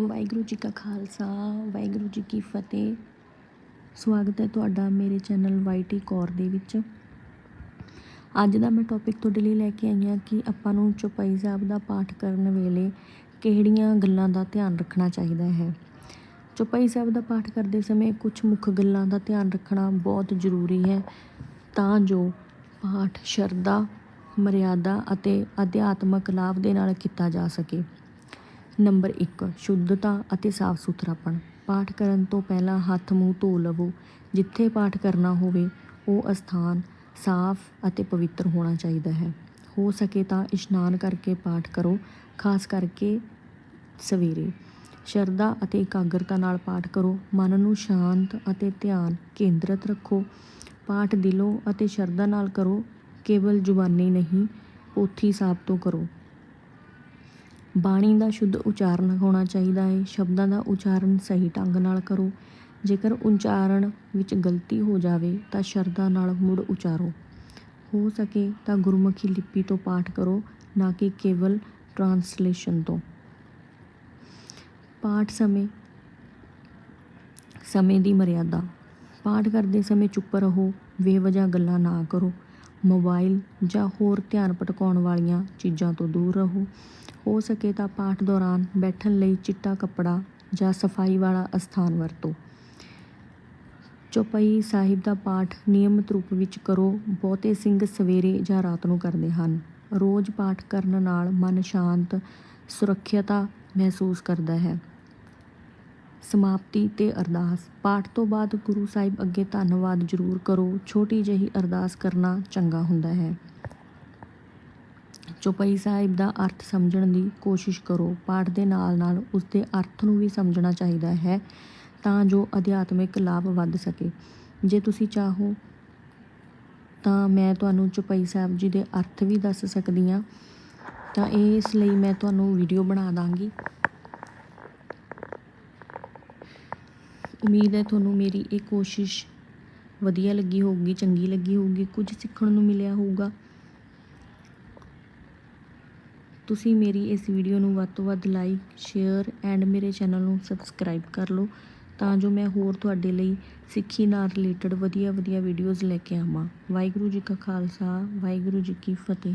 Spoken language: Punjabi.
ਵਾਹਿਗੁਰੂ ਜੀ ਕਾ ਖਾਲਸਾ, ਵਾਹਿਗੁਰੂ ਜੀ ਕੀ ਫਤਿਹ। ਸਵਾਗਤ ਹੈ ਤੁਹਾਡਾ ਮੇਰੇ ਚੈਨਲ ਵਾਈਟੀ ਕੌਰ ਦੇ ਵਿੱਚ। ਅੱਜ ਦਾ ਮੈਂ ਟੌਪਿਕ ਤੁਹਾਡੇ ਲਈ ਲੈ ਕੇ ਆਈ ਹਾਂ ਕਿ ਆਪਾਂ ਨੂੰ ਚੌਪਾਈ ਸਾਹਿਬ ਦਾ ਪਾਠ ਕਰਨ ਵੇਲੇ ਕਿਹੜੀਆਂ ਗੱਲਾਂ ਦਾ ਧਿਆਨ ਰੱਖਣਾ ਚਾਹੀਦਾ ਹੈ। ਚੌਪਾਈ ਸਾਹਿਬ ਦਾ ਪਾਠ ਕਰਦੇ ਸਮੇਂ ਕੁਝ ਮੁੱਖ ਗੱਲਾਂ ਦਾ ਧਿਆਨ ਰੱਖਣਾ ਬਹੁਤ ਜ਼ਰੂਰੀ ਹੈ, ਤਾਂ ਜੋ ਪਾਠ ਸ਼ਰਧਾ, ਮਰਿਆਦਾ ਅਤੇ ਅਧਿਆਤਮਕ ਲਾਭ ਦੇ ਨਾਲ ਕੀਤਾ ਜਾ ਸਕੇ। ਨੰਬਰ 1 ਸ਼ੁੱਧਤਾ ਅਤੇ ਸਾਫ਼ ਸੁਥਰਾਪਣ ਪਾਠ ਕਰਨ ਤੋਂ ਪਹਿਲਾਂ ਹੱਥ ਮੂੰਹ ਧੋ ਲਵੋ। ਜਿੱਥੇ ਪਾਠ ਕਰਨਾ ਹੋਵੇ, ਉਹ ਅਸਥਾਨ, ਸਾਫ਼ ਅਤੇ ਪਵਿੱਤਰ ਹੋਣਾ ਚਾਹੀਦਾ ਹੈ। ਹੋ ਸਕੇ ਤਾਂ ਇਸ਼ਨਾਨ ਕਰਕੇ ਪਾਠ ਕਰੋ, ਖਾਸ ਕਰਕੇ ਸਵੇਰੇ। ਸ਼ਰਧਾ ਅਤੇ ਇਕਾਗਰਤਾ ਨਾਲ ਪਾਠ ਕਰੋ। ਮਨ ਨੂੰ ਸ਼ਾਂਤ ਅਤੇ ਧਿਆਨ ਕੇਂਦਰਿਤ ਰੱਖੋ। ਪਾਠ ਦਿਲੋਂ ਅਤੇ ਸ਼ਰਧਾ ਨਾਲ ਕਰੋ। ਕੇਵਲ ਜ਼ੁਬਾਨੀ ਨਹੀਂ, ਪੋਥੀ ਸਾਹਿਬ ਤੋਂ ਕਰੋ। ਬਾਣੀ ਦਾ ਸ਼ੁੱਧ ਉਚਾਰਨ ਹੋਣਾ ਚਾਹੀਦਾ ਹੈ। ਸ਼ਬਦਾਂ ਦਾ ਉਚਾਰਨ ਸਹੀ ਢੰਗ ਨਾਲ ਕਰੋ। ਜੇਕਰ ਉਚਾਰਨ ਵਿੱਚ ਗਲਤੀ ਹੋ ਜਾਵੇ, ਤਾਂ ਸ਼ਰਧਾ ਨਾਲ ਮੁੜ ਉਚਾਰੋ। ਹੋ ਸਕੇ ਤਾਂ ਗੁਰਮੁਖੀ ਲਿਪੀ ਤੋਂ ਪਾਠ ਕਰੋ, ਨਾ ਕਿ ਕੇਵਲ ਟ੍ਰਾਂਸਲੇਸ਼ਨ ਤੋਂ। ਪਾਠ ਸਮੇਂ ਸਮੇਂ ਦੀ ਮਰਿਆਦਾ। ਪਾਠ ਕਰਦੇ ਸਮੇਂ ਚੁੱਪ ਰਹੋ ਬੇਵਜਾ ਗੱਲਾਂ ਨਾ ਕਰੋ। ਮੋਬਾਈਲ ਜਾਂ ਹੋਰ ਧਿਆਨ ਭਟਕਾਉਣ ਵਾਲੀਆਂ ਚੀਜ਼ਾਂ ਤੋਂ ਦੂਰ ਰਹੋ। ਹੋ ਸਕੇ ਤਾਂ ਪਾਠ ਦੌਰਾਨ ਬੈਠਣ ਲਈ ਚਿੱਟਾ ਕੱਪੜਾ ਜਾਂ ਸਫ਼ਾਈ ਵਾਲਾ ਅਸਥਾਨ ਵਰਤੋ। ਚੌਪਈ ਸਾਹਿਬ ਦਾ ਪਾਠ ਨਿਯਮਿਤ ਰੂਪ ਵਿੱਚ ਕਰੋ, ਬਹੁਤੇ ਸਿੰਘ ਸਵੇਰੇ ਜਾਂ ਰਾਤ ਨੂੰ ਕਰਦੇ ਹਨ। ਰੋਜ਼ ਪਾਠ ਕਰਨ ਨਾਲ ਮਨ ਸ਼ਾਂਤ, ਸੁਰੱਖਿਅਤਾ ਮਹਿਸੂਸ ਕਰਦਾ ਹੈ। ਸਮਾਪਤੀ ਤੇ ਅਰਦਾਸ। ਪਾਠ ਤੋਂ ਬਾਅਦ ਗੁਰੂ ਸਾਹਿਬ ਅੱਗੇ ਧੰਨਵਾਦ ਜ਼ਰੂਰ ਕਰੋ। ਛੋਟੀ ਜਿਹੀ ਅਰਦਾਸ ਕਰਨਾ ਚੰਗਾ ਹੁੰਦਾ ਹੈ। ਚੌਪਈ ਸਾਹਿਬ ਦਾ ਅਰਥ ਸਮਝਣ ਦੀ ਕੋਸ਼ਿਸ਼ ਕਰੋ। ਪਾਠ ਦੇ ਨਾਲ ਨਾਲ ਉਸ ਦੇ ਅਰਥ ਨੂੰ ਵੀ ਸਮਝਣਾ ਚਾਹੀਦਾ ਹੈ ਤਾਂ ਜੋ ਅਧਿਆਤਮਿਕ ਲਾਭ ਵੱਧ ਸਕੇ। ਜੇ ਤੁਸੀਂ ਚਾਹੋ ਤਾਂ ਮੈਂ ਤੁਹਾਨੂੰ ਚੌਪਈ ਸਾਹਿਬ ਜੀ ਦੇ ਅਰਥ ਵੀ ਦੱਸ ਸਕਦੀ ਹਾਂ। ਤਾਂ ਇਸ ਲਈ ਮੈਂ ਤੁਹਾਨੂੰ ਵੀਡੀਓ ਬਣਾ ਦਾਂਗੀ। ਉਮੀਦ ਹੈ ਤੁਹਾਨੂੰ ਮੇਰੀ ਇਹ ਕੋਸ਼ਿਸ਼ ਵਧੀਆ ਲੱਗੀ ਹੋਊਗੀ, ਚੰਗੀ ਲੱਗੀ ਹੋਊਗੀ, ਕੁਝ ਸਿੱਖਣ ਨੂੰ ਮਿਲਿਆ ਹੋਊਗਾ। ਤੁਸੀਂ ਮੇਰੀ ਇਸ ਵੀਡੀਓ ਨੂੰ ਵੱਧ ਤੋਂ ਵੱਧ ਲਾਈਕ ਸ਼ੇਅਰ ਐਂਡ ਮੇਰੇ ਚੈਨਲ ਨੂੰ ਸਬਸਕ੍ਰਾਈਬ ਕਰ ਲਓ ਤਾਂ ਜੋ ਮੈਂ ਹੋਰ ਤੁਹਾਡੇ ਲਈ ਸਿੱਖੀ ਨਾਲ ਰਿਲੇਟਡ ਵਧੀਆ ਵਧੀਆ ਵੀਡੀਓਜ਼ ਲੈ ਕੇ ਆਵਾਂ। ਵਾਹਿਗੁਰੂ ਜੀ ਕਾ ਖਾਲਸਾ, ਵਾਹਿਗੁਰੂ ਜੀ ਕੀ ਫਤਿਹ।